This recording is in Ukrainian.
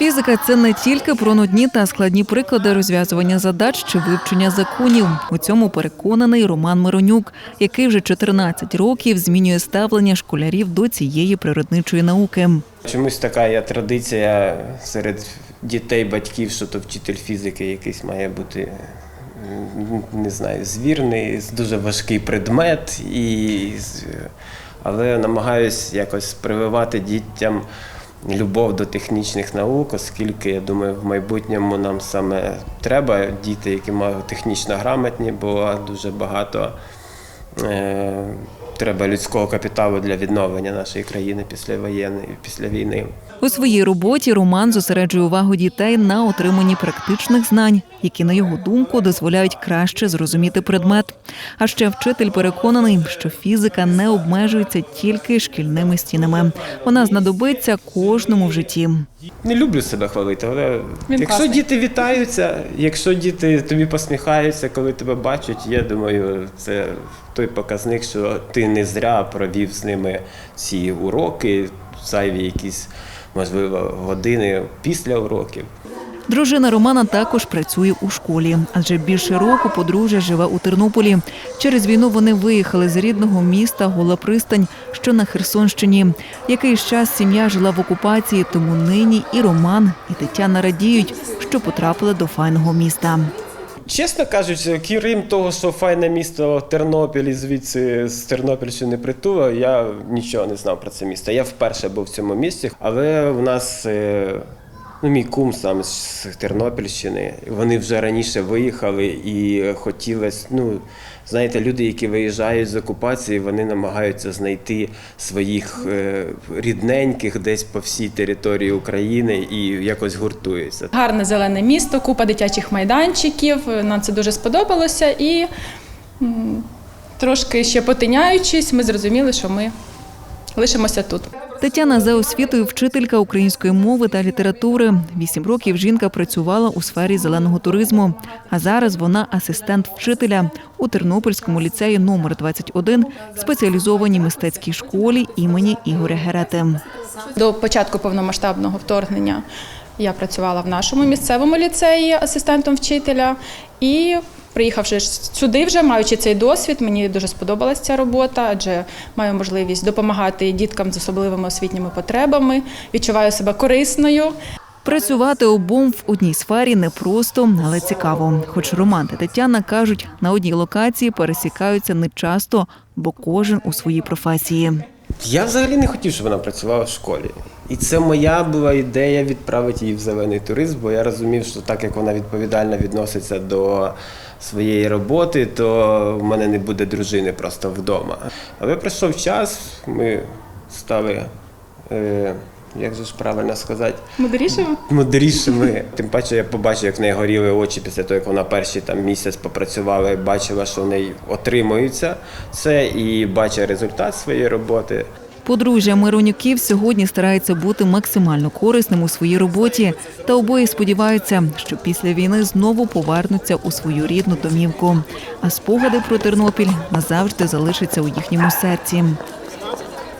Фізика це не тільки про нудні та складні приклади розв'язування задач чи вивчення законів. У цьому переконаний Роман Миронюк, який вже 14 років змінює ставлення школярів до цієї природничої науки. Чомусь така є традиція серед дітей, батьків, що то вчитель фізики якийсь має бути. Не знаю, звірний, дуже важкий предмет, і, але намагаюсь якось прививати дітям любов до технічних наук, оскільки я думаю, в майбутньому нам саме треба діти, які мають технічно грамотні, бо дуже багато треба людського капіталу для відновлення нашої країни після воєнної, після війни. У своїй роботі Роман зосереджує увагу дітей на отриманні практичних знань, які, на його думку, дозволяють краще зрозуміти предмет. А ще вчитель переконаний, що фізика не обмежується тільки шкільними стінами. Вона знадобиться кожному в житті. Не люблю себе хвалити, але Він якщо класний. діти вітаються, якщо діти тобі посміхаються, коли тебе бачать, я думаю, це той показник, що ти не зря провів з ними ці уроки, зайві якісь, можливо, години після уроків. Дружина Романа також працює у школі, адже більше року подружжя живе у Тернополі. Через війну вони виїхали з рідного міста Гола Пристань, що на Херсонщині. Якийсь час сім'я жила в окупації, тому нині і Роман, і Тетяна радіють, що потрапили до файного міста. Чесно кажучи, крім того, що файне місто Тернопіль і звідси з Тернопільщини притула, я нічого не знав про це місто. Я вперше був в цьому місті, але у нас е, ну, мій кум сам з Тернопільщини. Вони вже раніше виїхали і хотілося, ну. Знаєте, люди, які виїжджають з окупації, вони намагаються знайти своїх е, рідненьких десь по всій території України і якось гуртуються. Гарне зелене місто, купа дитячих майданчиків. Нам це дуже сподобалося. І трошки ще потиняючись, ми зрозуміли, що ми лишимося тут. Тетяна за освітою вчителька української мови та літератури. Вісім років жінка працювала у сфері зеленого туризму. А зараз вона асистент вчителя у Тернопільському ліцеї номер 21 спеціалізованій мистецькій школі імені Ігоря Герети. До початку повномасштабного вторгнення я працювала в нашому місцевому ліцеї асистентом вчителя. І приїхавши сюди, вже маючи цей досвід, мені дуже сподобалася ця робота, адже маю можливість допомагати діткам з особливими освітніми потребами. Відчуваю себе корисною. Працювати обом в одній сфері непросто, але цікаво. Хоч Роман та Тетяна кажуть, на одній локації пересікаються не часто, бо кожен у своїй професії. Я взагалі не хотів, щоб вона працювала в школі. І це моя була ідея відправити її в зелений туризм, бо я розумів, що так як вона відповідально відноситься до своєї роботи, то в мене не буде дружини просто вдома. Але пройшов час, ми стали, е, як же ж правильно сказати, Мудрішими? мудрішими. Тим паче я побачив, як в неї горіли очі після того, як вона перший там місяць попрацювала і бачила, що в неї отримується це, і бачить результат своєї роботи. Подружжя Миронюків сьогодні старається бути максимально корисним у своїй роботі, та обоє сподіваються, що після війни знову повернуться у свою рідну домівку. А спогади про Тернопіль назавжди залишаться у їхньому серці.